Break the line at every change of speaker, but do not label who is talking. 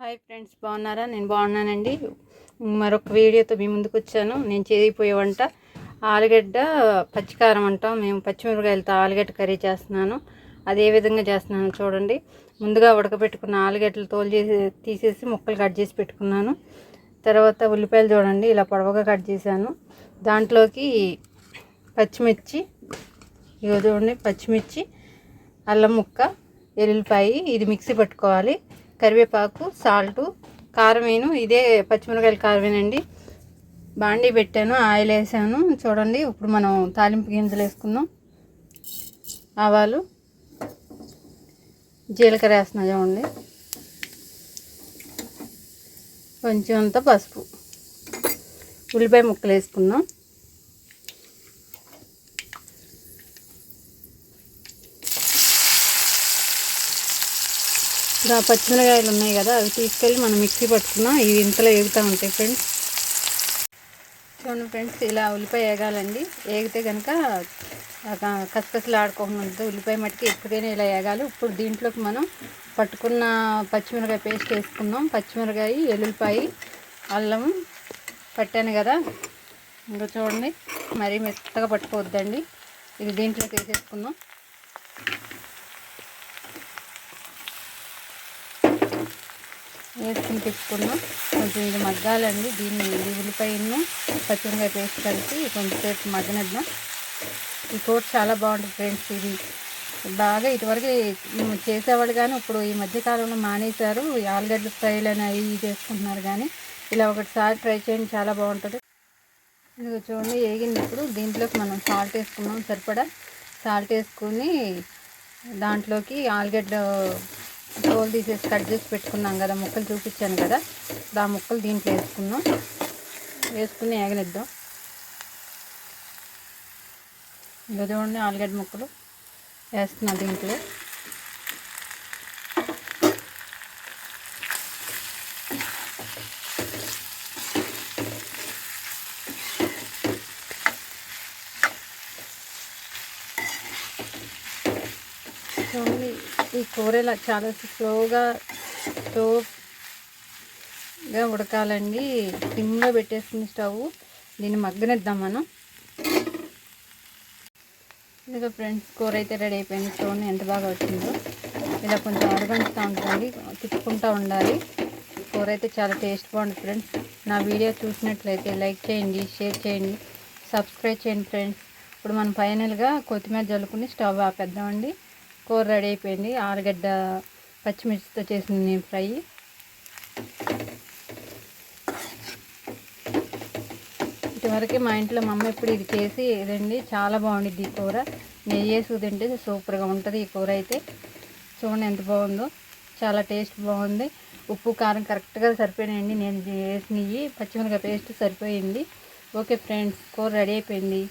Hi friends బాగున్నారా? నేను బాగున్నానండి. మరొక వీడియోతో మీ ముందుకు వచ్చాను. నేను చేయిపోయే వంట ఆలుగడ్డ పచ్చికారం అంటాం. మేము పచ్చిమిరపకాయలతో ఆలుగడ్డ కర్రీ చేస్తున్నాను. అది ఏ విధంగా చేస్తున్నాను చూడండి. ముందుగా ఉడకబెట్టుకున్న ఆలుగడ్డలు తోలు చేసి తీసేసి ముక్కలు కట్ చేసి పెట్టుకున్నాను. తర్వాత ఉల్లిపాయలు చూడండి. ఇలా పొడవగా కట్ చేశాను. దాంట్లోకి పచ్చిమిర్చి ఇగో చూడండి పచ్చిమిర్చి అల్లం ముక్క ఎల్లుల్లిపాయ ఇది మిక్సీ పెట్టుకోవాలి. కరివేపాకు సాల్టు కారమేను ఇదే పచ్చిమిరకాయల కారమేనండి. బాండీ పెట్టాను ఆయిల్ వేసాను చూడండి ఇప్పుడు మనం తాలింపు గింజలు వేసుకుందాం. ఆవాలు జీలకర్ర వేస్తున్నా చూడండి. కొంచెం అంత పసుపు. ఉల్లిపాయ ముక్కలు వేసుకుందాం. ఇంకా పచ్చిమిరకాయలు ఉన్నాయి కదా అవి తీసుకెళ్ళి మనం మిక్సీ పట్టుకున్నాం ఇవి ఇంతలో ఎగుతూ ఉంటాయి ఫ్రెండ్స్. చూడండి ఫ్రెండ్స్ ఇలా ఉల్లిపాయ ఏగాలండి. ఏగితే కనుక కసకసలు ఆడుకోకుండా ఉంటుంది ఉల్లిపాయ మట్టికి ఎప్పుడైనా ఇలా ఏగాలి. ఇప్పుడు దీంట్లోకి మనం పట్టుకున్న పచ్చిమిరకాయ పేస్ట్ వేసుకుందాం. పచ్చిమిరకాయ ఎల్లుల్లిపాయ అల్లం పట్టాను కదా. ఇంకా చూడండి మరీ మెత్తగా పట్టుకోవద్దండి. ఇది దీంట్లోకి వేసేసుకుందాం. వేసుకుని పెట్టుకున్నాం. కొంచెం ఇది మగ్గాలండి. దీన్ని ఇది ఉల్లిపాయను పచ్చిమిరకాయ పేస్ట్ కలిపి కొంచెంసేపు మగ్గనిద్దాం. ఈ కూర చాలా బాగుంటుంది ఫ్రెండ్స్. ఇది బాగా ఇటువరకు చేసేవాళ్ళు కానీ ఇప్పుడు ఈ మధ్యకాలంలో మానేశారు. ఈ ఆలుగడ్డ ఫ్రైలు అని అవి ఇవి చేసుకుంటున్నారు కానీ ఇలా ఒకటిసారి ట్రై చేయండి. చాలా బాగుంటుంది. ఇది చూడండి వేగింది ఇప్పుడు. దీంట్లోకి మనం సాల్ట్ వేసుకున్నాం సరిపడా. సాల్ట్ వేసుకుని దాంట్లోకి ఆలుగడ్డ రోల్ తీసేసి కట్ చేసి పెట్టుకున్నాం కదా ముక్కలు చూపించాను కదా ఆ ముక్కలు దీంట్లో వేసుకున్నాం. వేసుకుని ఏగనిద్దాం. ఇంకా చూడండి ఆలుగడ్డ ముక్కలు వేస్తున్నా దీంట్లో. చూడండి ఈ కూర ఇలా చాలా స్లోగా స్లోగా ఉడకాలండి. సిమ్లో పెట్టేసుకుని స్టవ్. దీన్ని మగ్గనిద్దాం మనం. ఇదిగో ఫ్రెండ్స్ కూర అయితే రెడీ అయిపోయింది. చూడండి ఎంత బాగా వచ్చిందో. ఇలా కొంచెం అడగంచుతూ ఉంటుంది తిప్పుకుంటూ ఉండాలి. కూర అయితే చాలా టేస్ట్ బాగుంది ఫ్రెండ్స్. నా వీడియో చూసినట్లయితే లైక్ చేయండి షేర్ చేయండి సబ్స్క్రైబ్ చేయండి ఫ్రెండ్స్. ఇప్పుడు మనం ఫైనల్గా కొత్తిమీర జల్లుకుని స్టవ్ ఆపేద్దామండి. కూర రెడీ అయిపోయింది. ఆలుగడ్డ పచ్చిమిర్చితో చేసిన నేను ఫ్రై. ఇటువరకు మా ఇంట్లో మా అమ్మ ఇప్పుడు ఇది చేసి ఇదండి చాలా బాగుండిద్ది ఈ కూర. నెయ్యి వేసి తింటే సూపర్గా ఉంటుంది ఈ కూర అయితే. చూడండి ఎంత బాగుందో. చాలా టేస్ట్ బాగుంది. ఉప్పు కారం కరెక్ట్గా సరిపోయినాయండి. నేను వేసినవి పచ్చిమిరపకాయ పేస్ట్ సరిపోయింది. ఓకే ఫ్రెండ్స్ కూర రెడీ అయిపోయింది.